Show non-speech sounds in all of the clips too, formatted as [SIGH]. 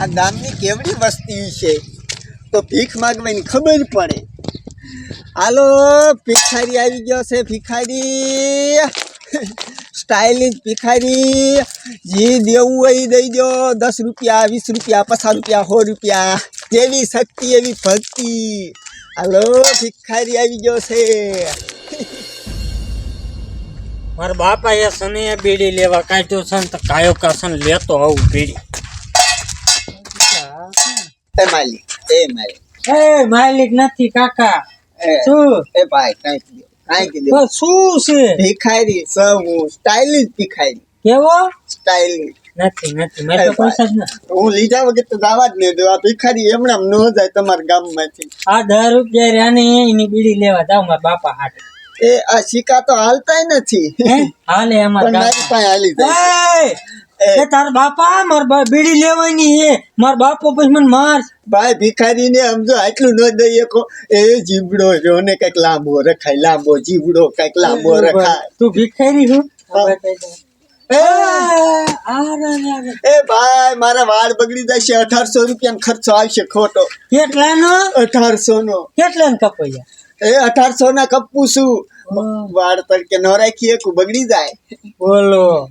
આ ગામની કેવડી વસ્તી છે? તો ભીખ માગવાની ખબર પડે. હાલો, ભિખારી આવી ગયો છે, ભિખારી. સ્ટાઇલિશ ભિખારી. જે દેવું હોય દઈ દો. દસ રૂપિયા, વીસ રૂપિયા, પચાસ રૂપિયા, સો રૂપિયા. જેવી શક્તિ, એવી ભક્તિ. હાલો, ભિખારી આવી ગયો છે. મારા બાપા એ સને બીડી લેવા કાઢ્યો છે ને તો કાયો કાસન લેતો આવું બીડી. એ માલિક એ માલિક. એ માલિક નથી કાકા. શું? એ ભાઈ કાંઈક દો કાંઈક દો બસ શું છે? ભિખારી સૌ હું સ્ટાઇલિશ ભિખારી. કેવો? સ્ટાઇલિશ. નથી નથી મેં તો પૈસા જ ના હું લીધા વગર તો જવા જ નહીં દઉં આ ભિખારી એમણે ન જાય તમારા ગામમાંથી. આ દસ રૂપિયા એની બીડી લેવા જાવ મારા બાપા હાટે. એ આ સિક્કા તો હાલતાય નથી. હાલે અમારા પાસે હાલી જાય. ગામમાં. એ, તાર બાપા માર બીડી લેવાની હે. માર બાપો પછી મને માર. ભાઈ ભિખારીને સમજો આટલું ન દઈએ કો એ જીવડો જો ને કંઈક લાંબો રખાય લાંબો જીવડો કંઈક લાંબો રખાય. તું ભિખારી હું? એ, ભાઈ મારા વાળ બગડી જશે અઢારસો રૂપિયા ખર્ચો આવશે ખોટો. કેટલાનો? અઢારસો નો કેટલાનો કપૈયા? એ અઢારસો ના કપું છું. વાળ તડકે ન રાખીએ કુ બગડી જાય. બોલો.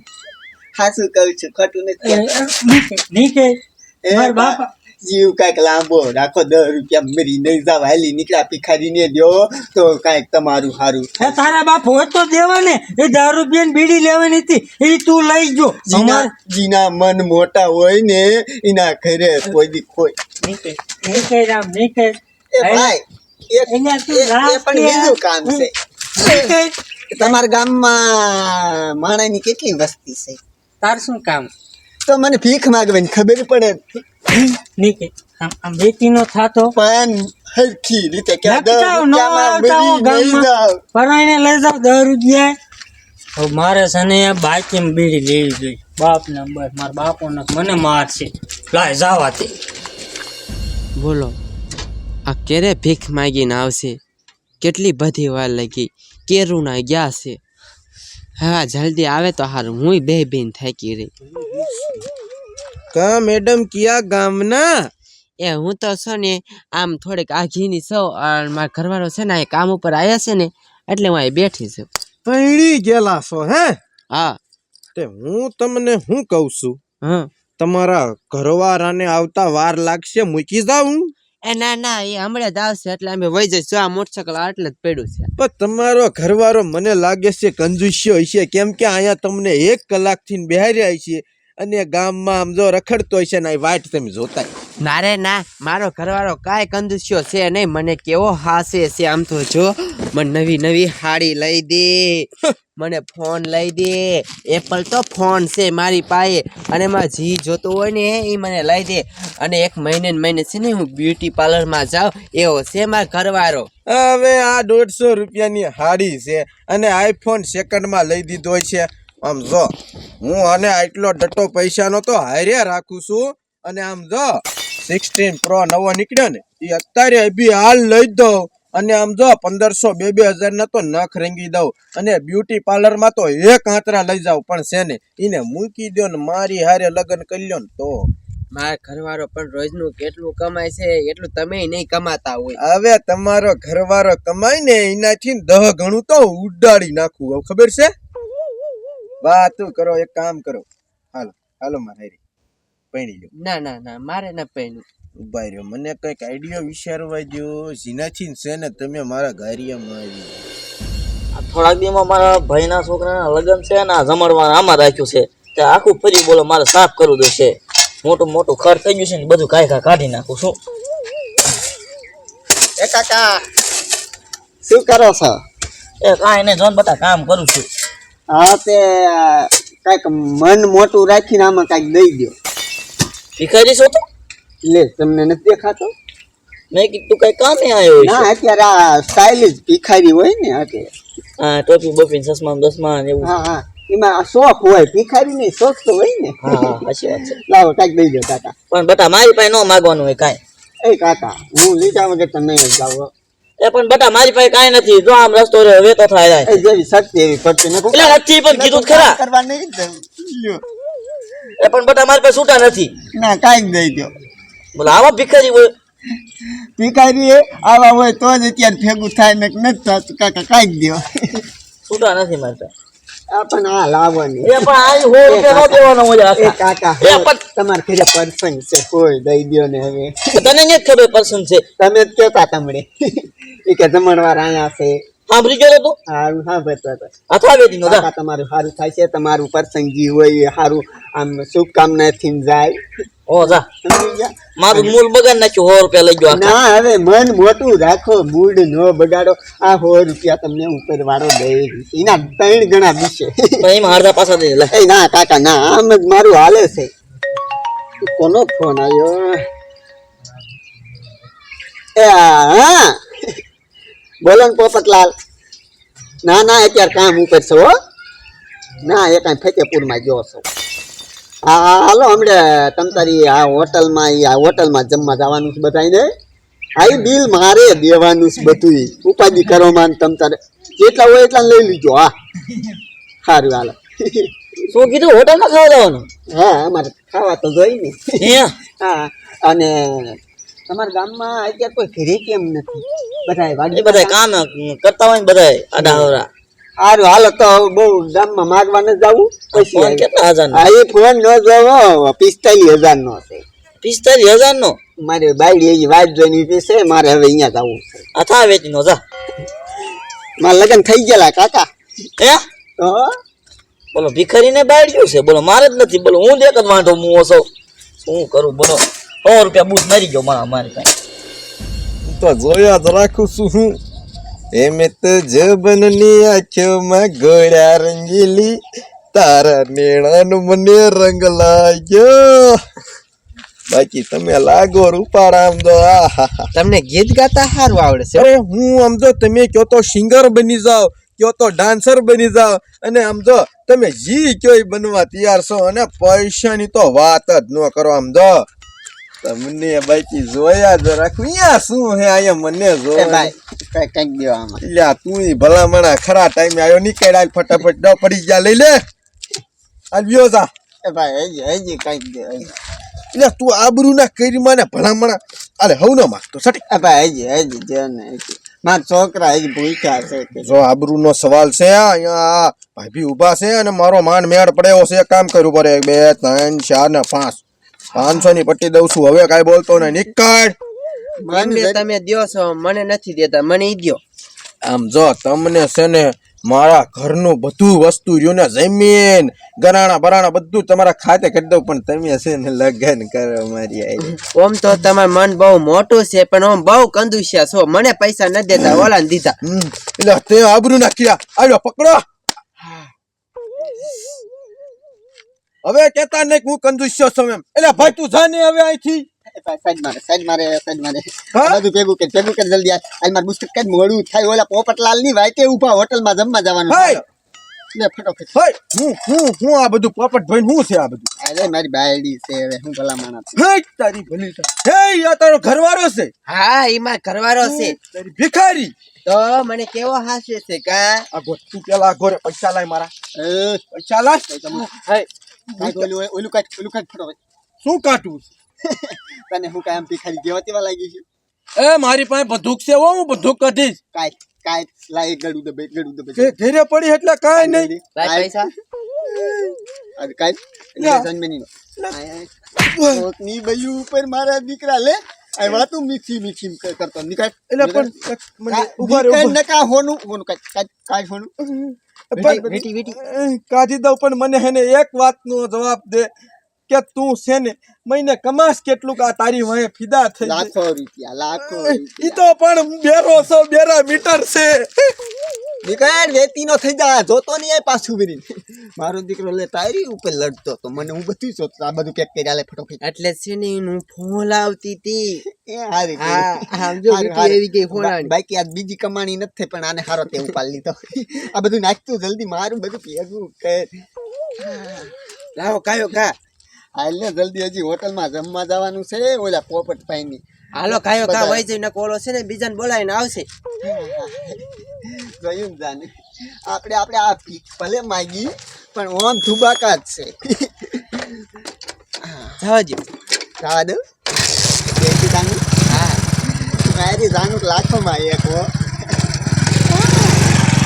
હાસું કહું છું ખોટું નથી. બા- બાપા. જીવ કાંઈક લાંબો રાખો દસ રૂપિયા મરી નહીં જાવ હાલી નીકળ્યા ભિખારીને દો તો કાંઈક તમારું સારું હે તારા બાપ હોય તો દેવા ને એ દસ રૂપિયા બીડી લેવાની હતી એ તું લઈ જો. જીના જીના મન મોટા હોય ને એના ઘરે કોઈ દી કોઈ. રામ એ ભાઈ એ- પણ બીજું કામ છે. તમારા ગામમાં માણાની કેટલી વસ્તી છે? તાર શું કામ? તો મને ભીખ માગવાની ખબર પડે નીકે આમ આમ વેચી નો થાતો. પણ હરખી રીતે કે પરાઈને લઈ જાવ દસ રૂપિયા. મારે છે ને બાકી બીડી લેવી જોઈએ. બાપ ને બસ મારા બાપો ને મને મારશે લાય જવાથી બોલો આ ક્યારે ભીખ માગીને આવશે? કેટલી બધી વાર લાગી? કેરુના ગયા છે. હા જલ્દી આવે તો હારું. હું બે બેન થાકી રહી. કા મેડમ કિયા ગામના? એ હું તો છો ને આમ થોડીક આઘીની અને મારા ઘરવાળો છે ને એ કામ ઉપર આવ્યા છે ને એટલે હું અહીં બેઠી છું. પૈણી ગયેલા છો હે? હા. તે હું તમને શું કહું છું? હા તમારા ઘરવાળાને આવતા વાર લાગશે મૂકી જાઉં? એ ના ના, એ હમણાં જ આવશે, એટલે અમે વહી જઈશું. આ મોટરસાયકલ આટલે જ પડ્યું છે. પણ તમારો ઘરવાળો મને લાગે છે કંજુસ્યો હશે. કેમ કે અહીંયા તમને એક કલાકથી બેહાર્યા છે અને ગામમાં આમ જો રખડતો હશે ને વાટ તમે જોતા ના રે ના મારો ઘરવાળો કાંઈ કંદુસ્યો છે નહીં મને કેવો હાસે છે આમ તો જો. મને નવી નવી હાડી લઈ દે. મને ફોન લઈ દે. એપલ તો ફોન છે મારી પાસે. અને એમાં જી જોતું હોય ને એ મને લઈ દે. અને એક મહિને મહિને છે ને હું બ્યુટી પાર્લરમાં જાઉં એવો છે મારો ઘરવાળો. હવે આ દોઢસો રૂપિયાની હાડી છે અને આઈફોન સેકન્ડમાં લઈ દીધો છે. આમ જો હું આને આટલો ડટ્ટો પૈસાનો તો હારે રાખું છું. અને આમ જો સિક્સટીન પ્રો નવો નીકળ્યો ને એ અત્યારે બી હાલ લઈ દઉં. અને આમ જો પંદરસો બે બે હજારના તો નખ રેંગી દઉં. અને બ્યુટી પાર્લરમાં તો એક આંતરા લઈ જાઉં પણ છે ને એને મૂકી દો ને મારી હારે લગ્ન કરી લ્યો ને તો. મારા ઘરવાળો પણ રોજનું કેટલું કમાય છે એટલું તમે નહીં કમાતા હોય. હવે તમારો ઘરવાળો કમાય ને એનાથી દહ ઘણું તો ઉડાડી નાખું ખબર છે? વાતું કરો એક કામ કરો. હાલો હાલો મારે હારી. પૈણી લો ના ના ના મારે ના પહેર્યું ઊભા રહ્યો. મને કંઈક આઈડિયા વિચારવા દો જીનાથી છે ને તમે મારા ગારિયામાં આવી થોડાક દીમાં મારા ભાઈના છોકરાના લગ્ન છે ને આ જમણવાર આમાં રાખ્યું છે. તે આખું ફરી બોલો મારે સાફ કરવું દેશે મોટું મોટું ખર્ચ થઈ ગયું છે ને બધું કાંઈ કાંઈ કાઢી નાખું છું. એ કાકા શું કરો છો? એ કાંઈ નહીં જોન બધા કામ કરું છું. હા તે કંઈક મન મોટું રાખીને આમાં કંઈક દઈ દો ભિખારી છો તો? લે તમને નથી દેખાતો? મેં કીધું કઈ કામે આવ્યો ના અત્યારે આ સ્ટાઇલિશ ભિખારી હોય ને એટલે હા ટોપી બોપી ચશ્મા દસમા એવું. હા હા. એમાં આ શોખ હોય ભિખારી નહીં શોખ તો હોય ને. હા સાચી વાત છે. [LAUGHS] લાવો કાંઈક દઈ દો કાકા. પણ બટા મારી પાસે ન માગવાનું હોય કાંઈ. એ કાકા હું લીધા વગર તમે નહીં જ લાવો એ પણ બટા મારી પાસે કઈ નથી. જો આમ રસ્તો રહ્યો વેતો થાય જાય. જેવી શક્તિ એવી પડતી નથી. એટલે નથી પણ કીધું ખરા. કરવા નહીં લ્યો. એ પણ બટા મારી પાસે છૂટા નથી. ના કાઈ નહીં ગયો બોલા આવા ભિખારી હોય. ભિખારી એ આવા હોય તો જ અત્યારે ભેગું થાય ને નથી થતું. કાકા કાઈ દો છૂટા નથી મારી પાસે. આ પણ આ લાવવાની. એ પણ આ સો રૂપિયા નો દેવાનો હોય એ કાકા એ પણ- તમારે ઘરે પર્સન છે કોઈ દઈ દ્યો ને હવે. તને નથી ખબર પર્સન છે. તમે જ કહેતા તમડે એ કે જમણવાર અહીંયા છે. સાંભળી ગયો તો? સારું સાંભળતો હતો અથવા વેચી નો કાકા તમારું સારું થાય છે તમારું પ્રસંગી હોય સારું આમ શુભકામનાથી જાય. ઓ જા. મારું મૂળ બગાડ નાખ્યું સો રૂપિયા લઈ ગયો ના હવે મન મોટું રાખો મૂડ નો બગાડો. આ સો રૂપિયા તમને ઉપર વાળો દઈ એના ત્રણ ગણા દીશે એમ અડધા પાછા દે એ ના કાકા ના આમ જ મારું હાલે છે. કોનો ફોન આવ્યો? એ હા. બોલો ને પોપટલાલ. ના ના અત્યારે કામ ઉપર છો હો. ના એ કાંઈ ફતેપુરમાં ગયો છો. હા હાલો હમણે તમ તારી આ હોટલમાં આ હોટલમાં જમવા જવાનું છે બધાને આ બિલ મારે દેવાનું છે બધું ઉપાધિ કરો માન તમ તારે. જેટલા હોય એટલા લઈ લીજો હા. સારું હાલો. શું કીધું હોટલમાં ખાવા જવાનું? હા અમારે ખાવા તો જોઈ ને. હે હા અને તમારા ગામમાં અત્યારે કોઈ ઘરે કેમ નથી? બધા એ વાડી બધા કામ કરતા હોય ને બધા આડા હવરા. સારું હાલો તો બહુ ગામમાં માગવા ન જાવું. પછી ફોન કેટલા હજાર હા એ ફોન ન જવો પિસ્તાલીસ હજાર નો છે. પિસ્તાલીસ હજાર નો મારે બાયડી એવી વાત જોઈને પીસે છે મારે હવે અહીંયા જવું છે. થા વેચી નો જા. મારા લગ્ન થઈ ગયેલા કાકા. હે? બોલો ભિખારીને બાળ્યું છે? બોલો મારે જ નથી. બોલો હું દેખ જ વાંધો હું છો. શું કરું? બોલો સો રૂપિયા બૂટ મારી ગયો મારા મારી પાસે. તો જોયા જ રાખું છું હું. એમે તો જબનની આંખોમાં ગોળ્યા રંગીલી તારા નેણાનો મને રંગ લાગ્યો. બાકી તમે લાગો રૂપાળા આમ તો. તમને ગીત ગાતા સારું આવડે છે અરે હું આમ તો તમે કયો તો સિંગર બની જાઓ કયો તો ડાન્સર બની જાઓ અને આમ જો તમે જી કયો બનવા તૈયાર છો અને પૈસાની તો વાત જ ન કરો આમ જો. તમને બાકી જોયા જ રાખું. અહીંયા શું હે અહીંયા મને જો એ ભાઈ કઈ કંઈક દો આમાં. લ્યા તું ભલામણા ખરા ટાઈમે આવ્યો નીકળ્યા ફટાફટ ન પડી ગયા લઈ લે. આવ્યો વ્યો જા. એ ભાઈ હજી હજી કંઈક દો. લ્યા તું આબરૂ ના કરી માને ભલામણા. અરે હવ ન માગતો સટી. એ ભાઈ હજી હજી જો ને મારા છોકરા હજી ભૂખ્યા છે જો આબરૂ નો સવાલ છે અહીંયા આ ભાભી ઊભા છે અને મારો માન મેળ પડ્યો છે. કામ કર્યું પડે બે ત્રણ ચાર ને પાંચ. પાંચસો ની પટ્ટી દઉં છું. હવે કાઈ બોલતો ને નીકળ. મને તમે. દો છો મને નથી દેતા મને ઈ દો આમ જો તમને છે ને મારા ઘરનું બધું વસ્તુ રહ્યું ને જમીન ગરાણા બરાણા બધું તમારા ખાતે કરી દઉં પણ તમે છે ને લગ્ન કરો મારી આઈ ઓમ તો તમારું મન બહુ મોટું છે પણ ઓમ બહુ કંદુસિયા છો. મને પૈસા ન દેતા ઓલા દીધા. એટલે તે આબરૂ નાખ્યા. આવ્યો પકડો. હવે કેતા નહીં હું કંજુસ્યો છું એમ. એટલે ભાઈ તું જા ને હવે અહીંથી. એ સાઈડ મારે સાઈડ મારે સાઈડ મારે. આ બધું ભેગું કર ભેગું કર જલ્દી આ. આ મારું બુસ્ટ કઈ મોડું થાય ઓલા પોપટલાલની વાઈટે ઊભા હોટલમાં જમવા જવાનું. લે ફટોફટ. હાય! હું હું હું આ બધું પોપટ ભાઈ હું છે આ બધું? અરે મારી બાયડી છે હવે હું ભલા માણસ હે તારી ભલી હે આ તારો ઘરવાળો છે. હા એમાં ઘરવાળો છે. તારી ભિખારી. તો મને કેવો હાસ્ય છે કા? આ ગો તું પેલા ઘરે પૈસા લાય મારા. એ પૈસા લાય? હાય. કાંઈક ઓલું ઓલું કાંઈક ઓલું કાંઈક ફટોફટ શું કાટું તને હું કાંઈ ભિખારી જેવા તેવા લાગી છે? એ મારી પાસે બંદૂક છે હો હું બંદૂક કાઢીશ. કાંઈક કાંઈક લાય ગળું દબે ગળું દબે ઘેરે પડી એટલે કાંઈ નહીં. લાય પૈસા. અરે કાંઈક ના. એટલે જન્મેની નો કોકની ઉપર મારા દીકરા લે. આ વાતું મીઠી મીઠી કરતો. નિકાય એટલે પણ મિનિટ ઊભા રહે, નકા હોનું હોનું કાય કાય હોનું? પણ વીટી, વીટી. એ, કાઢી દઉં પણ મને હેને એક વાતનો જવાબ દે કે તું છે ને મહિને કમાસ કેટલું આ તારી વહે ફિદા થઈ. લાખો રૂપિયા લાખો ઈ તો પણ બેરો સો બેરા મીટર છે. નીકળ વેતી નો થઈ જા જોતો નહીં આય પાછું ફરી મારો દીકરો લે તારી ઉપર લડતો તો મને હું બધું જોતો. આ બધું પેક કરી આલે ફટોફટ. એટલે છે ને હું ફોન આવતી હતી એ હારી હા, જો એવી ગઈ ફોલાણી. બાકી આજ બીજી કમાણી નથી પણ આને હારો તે ઉપાડ લીધો. આ બધું નાખતું જલ્દી મારું બધું ભેગું કર. લાવો કાયો કા? હાલ ને જલ્દી હજી હોટલમાં જમવા જવાનું છે ઓલા પોપટ પાઈની હાલો કાયો કા. વઈ જઈને કોલો છે ને બીજાને બોલાવીને આવશે. ને જાને. આપણે આપણે આ પીક ભલે માગી પણ ઓમ ધુબાકા જ છે. જવા દો. જવા દઉં જાનું હા. મારી જાનું લાખોમાં એક હો.